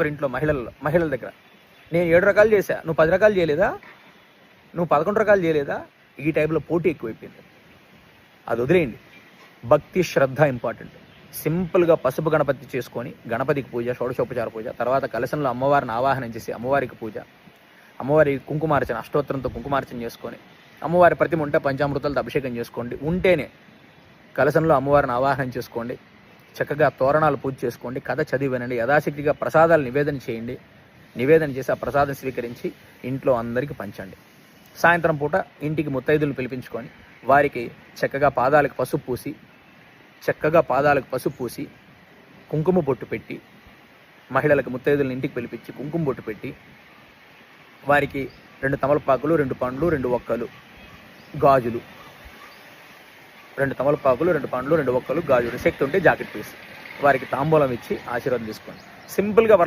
ఒక్కరింట్లో మహిళల మహిళల దగ్గర. నేను ఏడు రకాలు చేశా. నువ్వు పది రకాలు చేయలేదా? నువ్వు పదకొండు రకాలు చేయలేదా? ఈ టైప్లో పోటీ ఎక్కువైపోయింది. అది వదిలేయండి. భక్తి శ్రద్ధ ఇంపార్టెంట్. సింపుల్గా పసుపు గణపతి చేసుకొని గణపతికి పూజ షోడశోపచార పూజ తర్వాత కలశంలో అమ్మవారిని ఆవాహనం చేసి అమ్మవారికి పూజ. అమ్మవారి కుంకుమార్చన అష్టోత్తరంతో కుంకుమార్చన చేసుకొని అమ్మవారి ప్రతిమ ఉంటే పంచామృతాలతో అభిషేకం చేసుకోండి. ఉంటేనే కలశంలో అమ్మవారిని ఆవాహనం చేసుకోండి. చక్కగా తోరణాలు పూజ చేసుకోండి కథ చదివి వినండి యథాశక్తిగా ప్రసాదాలు నివేదన చేయండి. నివేదన చేసి ఆ ప్రసాదం స్వీకరించి ఇంట్లో అందరికీ పంచండి. సాయంత్రం పూట ఇంటికి ముత్తైదులు పిలిపించుకొని వారికి చక్కగా పాదాలకు పసుపు పూసి చక్కగా పాదాలకు పసుపు పూసి కుంకుమ బొట్టు పెట్టి మహిళలకు ముత్తైదులను ఇంటికి పిలిపించి కుంకుమ బొట్టు పెట్టి వారికి రెండు తమలపాకులు రెండు పండ్లు రెండు ఒక్కలు గాజులు రెండు తమలపాకులు రెండు పండ్లు రెండు ఒక్కలు గాజులు శక్తి ఉంటే జాకెట్ పీస్. వారికి తాంబూలం ఇచ్చి ఆశీర్వాదం తీసుకోండి. సింపుల్గా